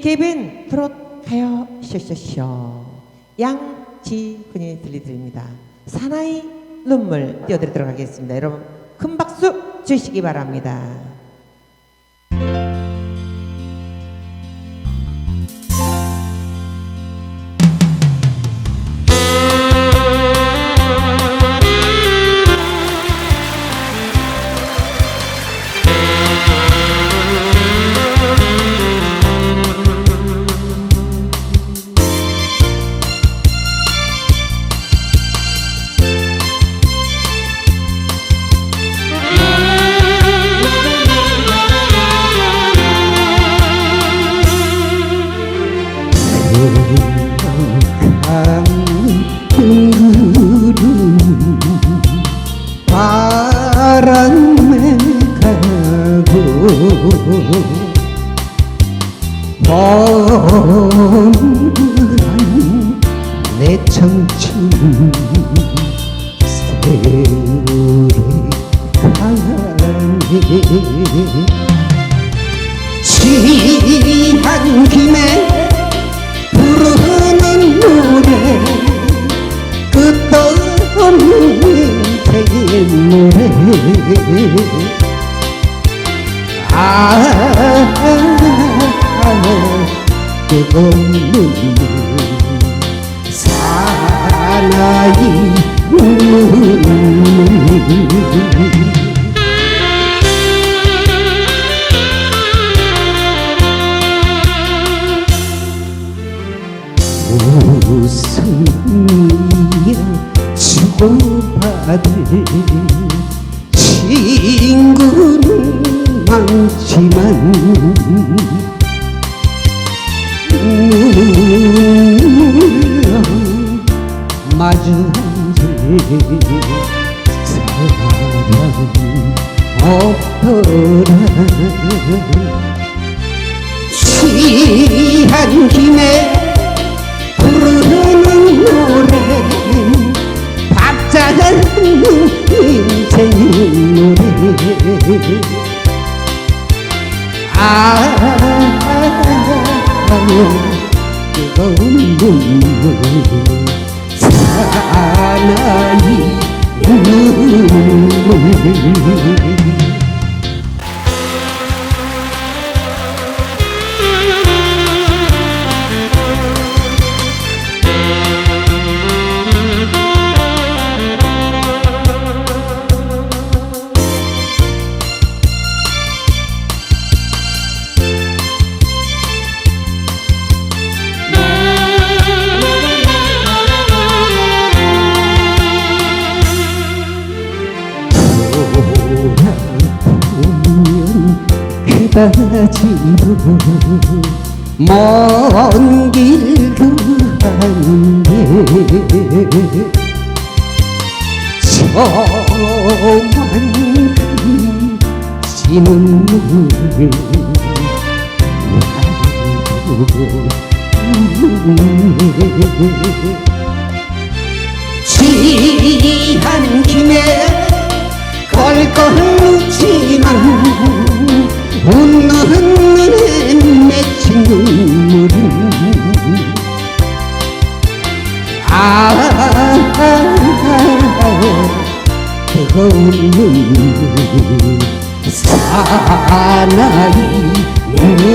트롯 가요 쇼쇼쇼 양지훈이 들려드립니다. 사나이 눈물 띄워드리도록 하겠습니다. 여러분 큰 박수 주시기 바랍니다. 번한 내 청춘 세월이 가네 취한 김에 부르는 노래 끝도 없는 인생의 노래 아 뜨거운 눈물 사나이 눈물 웃음이야 주고받을 많지만 눈물로 마주한 사람 없더라. 취한 김에 부르는 노래 박자가 인생 노래 아 뜨거운 눈물 사나이 눈물 그다지로 먼길 그한게 저만큼 지는 눈을 취한 눈물 사나이 눈물